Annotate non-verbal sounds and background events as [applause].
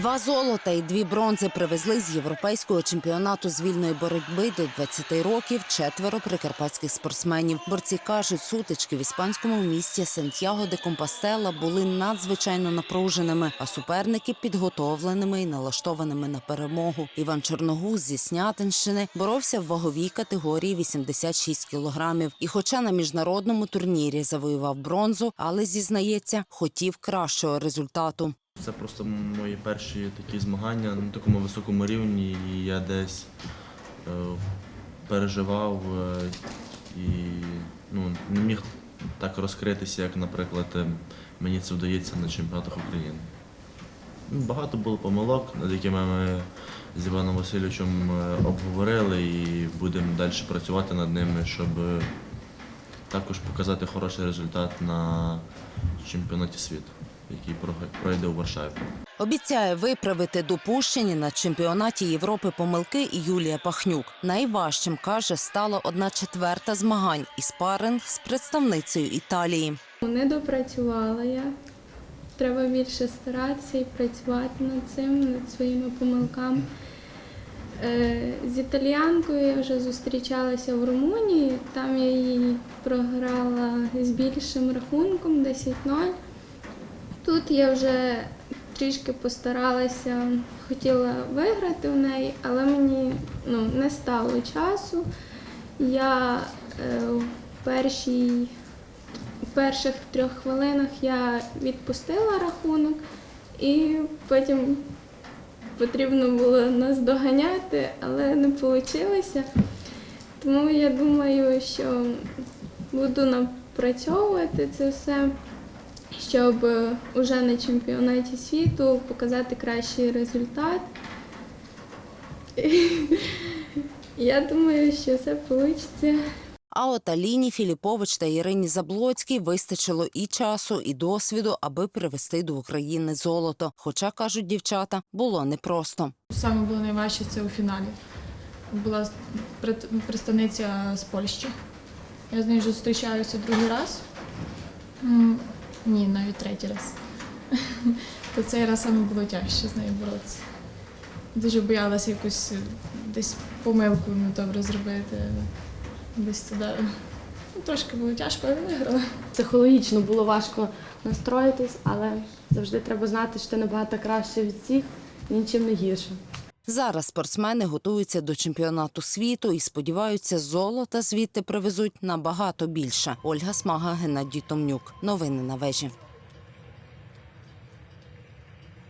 Два золота і дві бронзи привезли з європейського чемпіонату з вільної боротьби до 20 років четверо прикарпатських спортсменів. Борці кажуть, сутички в іспанському місті Сантьяго де Компостела були надзвичайно напруженими, а суперники підготовленими і налаштованими на перемогу. Іван Чорногуз зі Снятинщини боровся в ваговій категорії 86 кілограмів. І, хоча на міжнародному турнірі завоював бронзу, але зізнається, хотів кращого результату. Це просто мої перші такі змагання на такому високому рівні, і я десь е, переживав е, і ну, не міг так розкритися, як, наприклад, е, мені це вдається на чемпіонатах України. Ну, Багато було помилок, над якими ми з Іваном Васильовичем е, обговорили і будемо далі працювати над ними, щоб е, також показати хороший результат на чемпіонаті світу, який пройде у Варшаві. Обіцяє виправити допущені на чемпіонаті Європи помилки і Юлія Пахнюк. Найважчим каже, стала одна четверта змагань і спаринг з представницею Італії. Не допрацювала я. Треба більше старатися і працювати над цим, над своїми помилками. Е, З італіянкою я вже зустрічалася в Румунії. Там я їй програла з більшим рахунком 10-0. Тут я вже трішки постаралася, хотіла виграти в неї, але мені ну, не стало часу. Я е, в першій в перших трьох хвилинах я відпустила рахунок, і потім потрібно було нас доганяти, але не вийшло. Тому я думаю, що буду напрацьовувати це все, щоб уже на чемпіонаті світу показати кращий результат. [laughs] Я думаю, що все вийде. А от Аліні Філіпович та Ірині Заблоцькій вистачило і часу, і досвіду, аби привезти до України золото. Хоча кажуть дівчата, було непросто. Саме було найважче це у фіналі. Була представниця з Польщі. Я з нею вже зустрічаюся другий раз. Ні, навіть третій раз. [laughs] То цей раз саме було тяжче з нею боротися. Дуже боялася якусь е, десь помилку недобре зробити. Десь туди. Ну, Трошки було тяжко, але виграла. Психологічно було важко настроїтись, але завжди треба знати, що ти набагато краще від всіх нічим не гірше. Зараз спортсмени готуються до чемпіонату світу і сподіваються, золота звідти привезуть набагато більше. Ольга Смага, Геннадій Томнюк. Новини на вежі.